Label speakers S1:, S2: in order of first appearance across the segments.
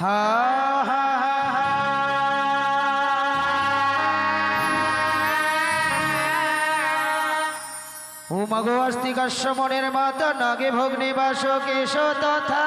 S1: হা হা উমাগো অস্তিকাশ্য মনের মাতা নাগে ভগ্নি বাস কেশ তথা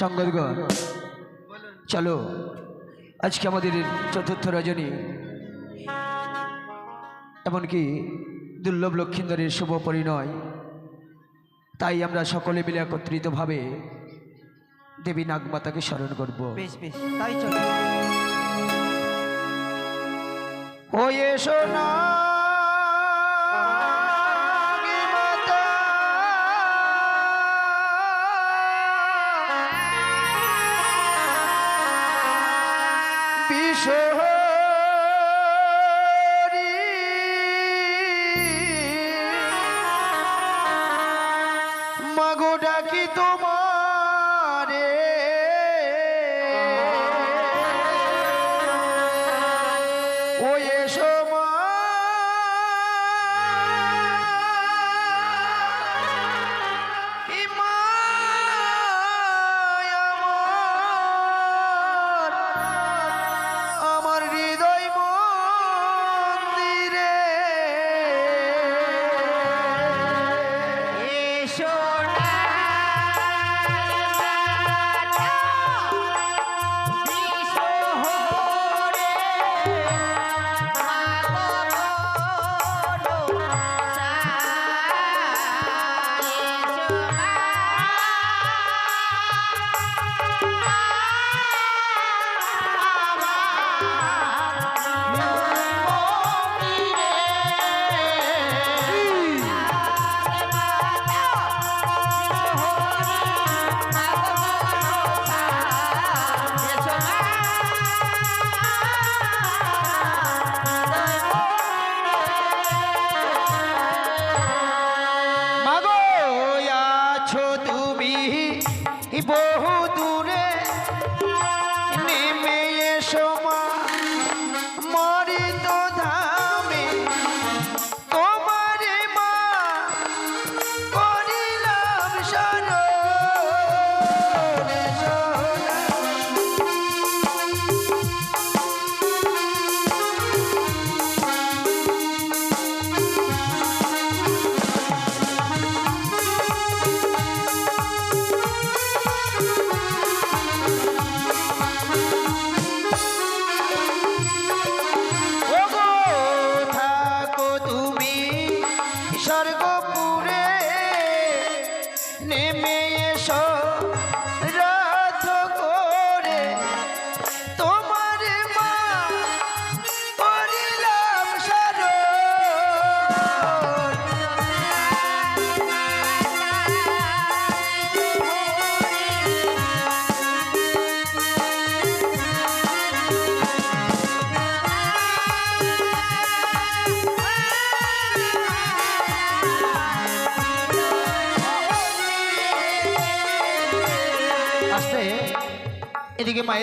S1: সঙ্গতগণ চলো আজকে আমাদের চতুর্থ রজনী। এমনকি দুর্লভ লক্ষিন্দরের শুভ পরিণয়। তাই আমরা সকলে মিলে একত্রিতভাবে দেবী নাগমাতাকে স্মরণ করব।
S2: বেশ বেশ তাই চলো।
S1: ও এসো নাগী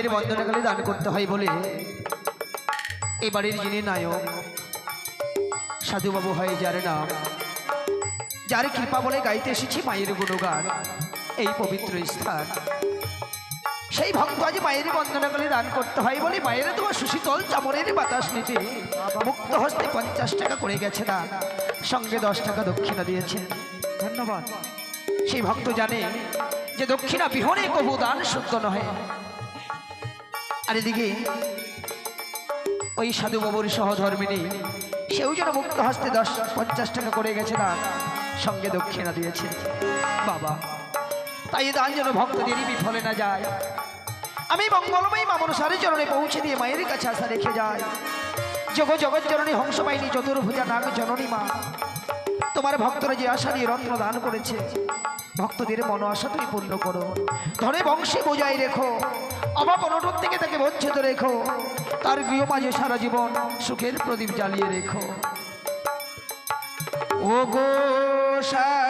S1: মায়ের বন্দনাকালে দান করতে হয় বলে এই বাড়ির যিনি নায়ক, সাধুবাবু হয় যার নাম। যার কৃপা বলে গাইতে এসেছি মায়ের গুণগান, এই পবিত্র স্থান। সেই ভক্ত আজ মায়ের বন্দনাকালে দান করতে হয় বলে মায়ের তোমার সুশীতল চামড়ের বাতাস নিতে মুক্ত হস্তে পঞ্চাশ টাকা করে গেছে না, সঙ্গে দশ টাকা দক্ষিণা দিয়েছে। ধন্যবাদ। সেই ভক্ত জানে যে দক্ষিণা বিহনে কবু দান শুদ্ধ নহে। আর এদিকে ওই সাধু বাবুর সহধর্মিনী, সেও যেন মুক্ত হস্তে দশ পঞ্চাশ টাকা করে গেছে না সঙ্গে দক্ষিণা দিয়েছে। বাবা, তাই দান যেন ভক্তদেরই বিফলে না যায়। আমি মঙ্গলময়ী মামন সারে চরণে পৌঁছে দিয়ে মায়ের কাছে আসা রেখে যাই। জগ জগৎ জননী হংসবাহিনী চতুর্ভুজা নাগ জননী মা। তোমার ভক্তরা যে আশা নিয়ে রত্ন দান করেছে ভক্তদের মন আশা তুমি পূর্ণ করো। ধরে বংশে বোঝাই রেখো। অভাব অনটন থেকে তাকে বঞ্চিত রেখো। তার গৃহ মাঝে সারা জীবন সুখের প্রদীপ জ্বালিয়ে রেখো। ও গো সাধু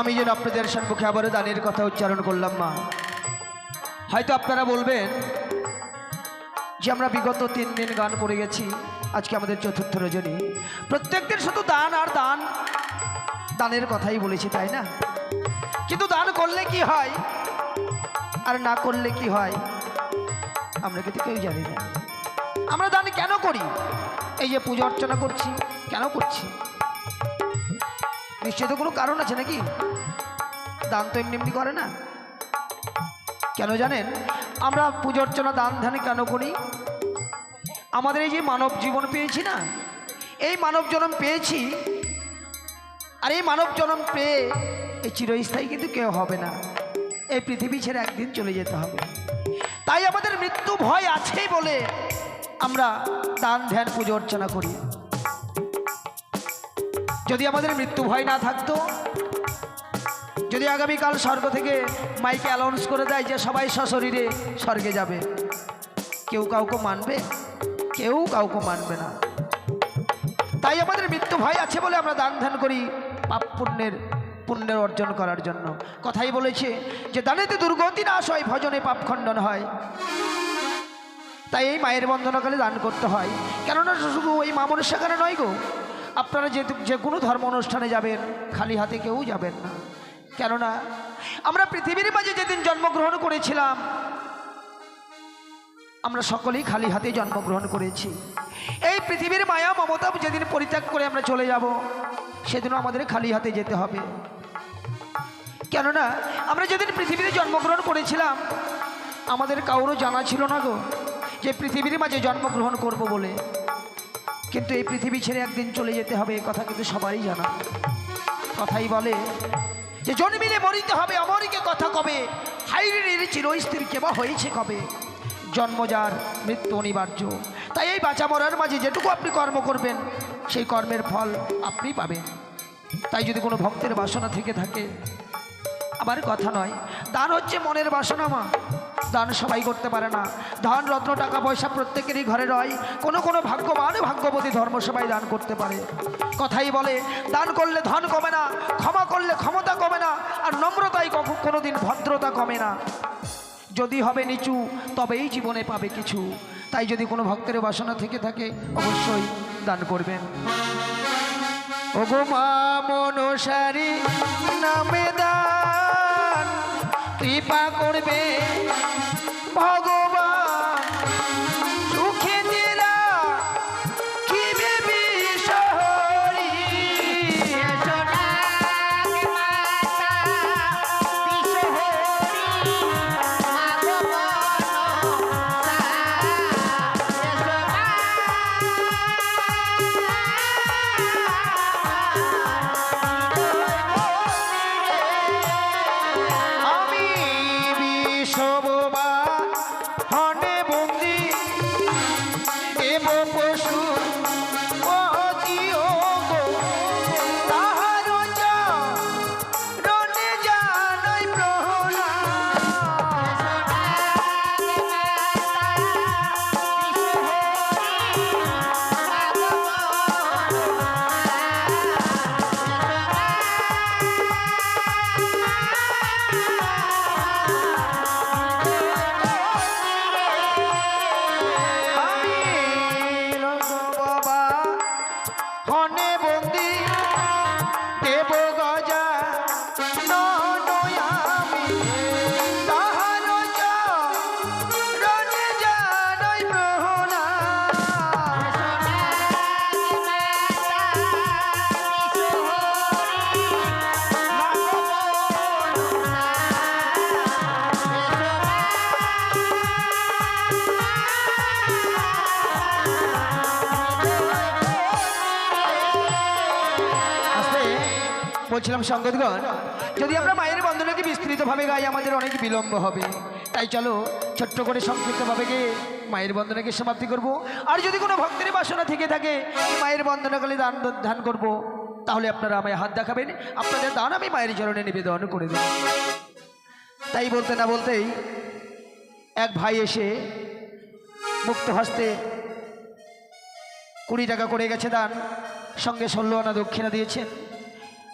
S1: আমি যেন আপনাদের সম্মুখে আবারও দানের কথা উচ্চারণ করলাম, মা। হয়তো আপনারা বলবেন যে আমরা বিগত তিন দিন গান করে গেছি, আজকে আমাদের চতুর্থ রজনী। প্রত্যেক দিন শুধু দান আর দান, দানের কথাই বলেছি, তাই না? কিন্তু দান করলে কি হয় আর না করলে কি হয়, আমরা কিন্তু কেউ জানি না। আমরা দান কেন করি? এই যে পুজো অর্চনা করছি, কেন করছি? নিশ্চয় তো কোনো কারণ আছে নাকি? দান তো এমনি এমনি করে না। কেন জানেন? আমরা পুজো অর্চনা, দান ধ্যান কেন করি? আমাদের এই যে মানব জীবন পেয়েছি না, এই মানব জন্ম পেয়েছি, আর এই মানব জন্ম পেয়ে এই চিরস্থায়ী কিন্তু কেউ হবে না। এই পৃথিবী ছেড়ে একদিন চলে যেতে হবে। তাই আমাদের মৃত্যু ভয় আছেই বলে আমরা দান ধ্যান, পুজো অর্চনা করি। যদি আমাদের মৃত্যু ভয় না থাকতো, যদি আগামীকাল স্বর্গ থেকে মাইকে অ্যালাউন্স করে দেয় যে সবাই সশরীরে স্বর্গে যাবে, কেউ কাউকে মানবে? কেউ কাউকে মানবে না। তাই আমাদের মৃত্যু ভয় আছে বলে আমরা দান ধ্যান করি পাপ পুণ্যের পুণ্যের অর্জন করার জন্য। কথাই বলেছে যে, দানেতে দুর্গতি নাশ হয়, ভজনে পাপ খণ্ডন হয়। তাই এই মায়ের বন্দনাকালে দান করতে হয়। কেননা শুধু ওই মামনের সেখানে নয় গো আপনারা যে যে কোনো ধর্ম অনুষ্ঠানে যাবেন, খালি হাতে কেউ যাবেন না। কেননা, আমরা পৃথিবীর মাঝে যেদিন জন্মগ্রহণ করেছিলাম, আমরা সকলেই খালি হাতে জন্মগ্রহণ করেছি। এই পৃথিবীর মায়া, মমতা যেদিন পরিত্যাগ করে আমরা চলে যাব, সেদিনও আমাদের খালি হাতে যেতে হবে। কেননা, আমরা যেদিন পৃথিবীতে জন্মগ্রহণ করেছিলাম, আমাদের কারোরও জানা ছিল না গো যে পৃথিবীর মাঝে জন্মগ্রহণ করব বলে। কিন্তু এই পৃথিবী ছেড়ে একদিন চলে যেতে হবে কথা কিন্তু সবারই জানা। কথাই বলে যে, জন্মিলে মরিতে হবে, অমরিকে কথা কবে? হাইরের চিরস্থির কেবা হয়েছে কবে? জন্ম যার, মৃত্যু অনিবার্য। তাই এই বাঁচা মরার মাঝে যেটুকু আপনি কর্ম করবেন, সেই কর্মের ফল আপনি পাবেন। তাই যদি কোনো ভক্তের বাসনা থেকে থাকে, আবার কথা নয়, তার হচ্ছে মনের বাসনা মা। দান সবাই করতে পারে না। ধান, রত্ন, টাকা, পয়সা প্রত্যেকেরই ঘরে রয়। কোনো কোনো ভাগ্যবান ভাগ্যবতী ধর্মসভায় দান করতে পারে। কথাই বলে, দান করলে ধন কমে না, ক্ষমা করলে ক্ষমতা কমে না, আর নম্রতাই কখনো দিন ভদ্রতা কমে না। যদি হবে নিচু, তবেই জীবনে পাবে কিছু। তাই যদি কোনো ভক্তের বাসনা থেকে থাকে, অবশ্যই দান করবেন। ওগো মা মনসারি, নামে দান কৃপা করবে। ভগবান বলছিলাম সঙ্গতগণ, যদি আমরা মায়ের বন্ধনাকে বিস্তৃতভাবে গাই, আমাদের অনেক বিলম্ব হবে। তাই চলো, ছোট্ট করে সংক্ষিপ্তভাবে গিয়ে মায়ের বন্দনাকে সমাপ্তি করব। আর যদি কোনো ভক্তের বাসনা থেকে থাকে, মায়ের বন্দনাকালে দান ধ্যান করব, তাহলে আপনারা আমায় হাত দেখাবেন। আপনাদের দান আমি মায়ের চরণে নিবেদন করে দেব। তাই বলতে না বলতেই এক ভাই এসে মুক্ত হস্তে কুড়ি টাকা করে গেছে দান, সঙ্গে ষোলো আনা দক্ষিণা দিয়েছেন।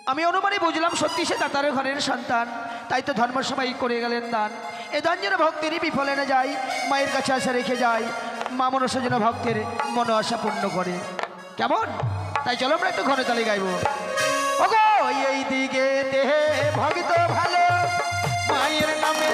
S1: আমি অনুমানে বুঝলাম সত্যি সে দাতার ঘরের সন্তান। তাই তো ধর্মসভাই করে গেলেন দান। এ দান যেন ভক্তেরই বিফলে না যায়, মায়ের কাছে আসা রেখে যায়, মা মনসা যেন ভক্তের মন আশা পূর্ণ করে। কেমন? তাই চলো আমরা একটু ঘরে তালে গাইব। ওগো, এই দিকে ভক্ত ভালো, মায়ের নামে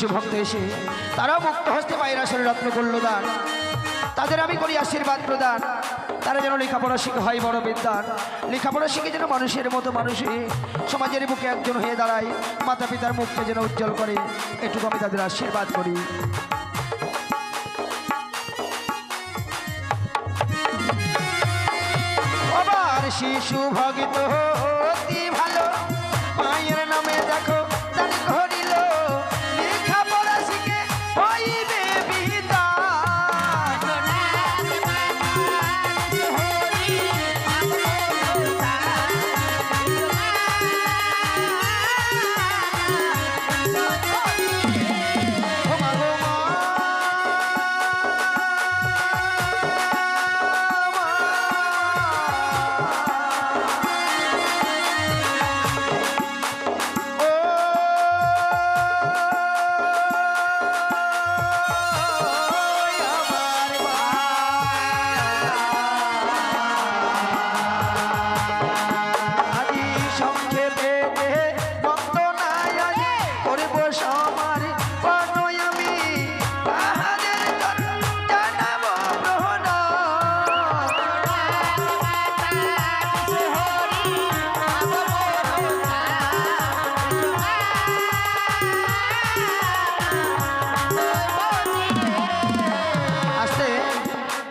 S1: শিশু ভক্ত এসে, তারাও মুক্ত হস্তে মায়ের আসলে রত্ন করল দান। তাদের আমি করি আশীর্বাদ প্রদান। তারা যেন লেখাপড়া শিখে হয় বড় বিদ্যান। লেখাপড়া শিখে যেন মানুষের মতো মানুষে সমাজের বুকে একজন হয়ে দাঁড়ায় মাতা পিতার মুখকে যেন উজ্জ্বল করে। এটুকু আমি তাদের আশীর্বাদ করি। শিশু ভগিত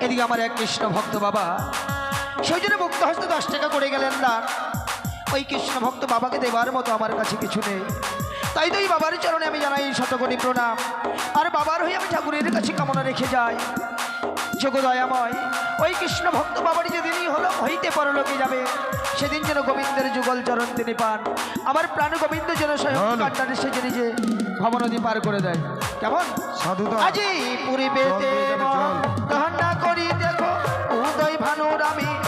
S1: এদিকে আমার এক কৃষ্ণ ভক্ত বাবা সেই জন্য মুক্ত হস্তে দশ টাকা করে গেলেন দান ওই কৃষ্ণ ভক্ত বাবাকে দেবার মতো আমার কাছে কিছু নেই। তাই তো এই বাবার চরণে আমি জানাই শতকোটি প্রণাম। আর বাবার হয়ে আমি ঠাকুরের কাছে কামনা রেখে যাই। যোগদয়াময় ওই কৃষ্ণ ভক্ত বাবারই যেদিনই হলো হইতে পরলোকে যাবে সেদিন যেন গোবিন্দের যুগল চরণ তিনি পান। আমার প্রাণ গোবিন্দ যেন স্বয়ং
S2: চল।
S1: কান্নারে সে নিজে ভবনদী পার করে দেয়। কেমন?
S2: সাধুদা
S1: আজি পুরী পেতে
S2: চল,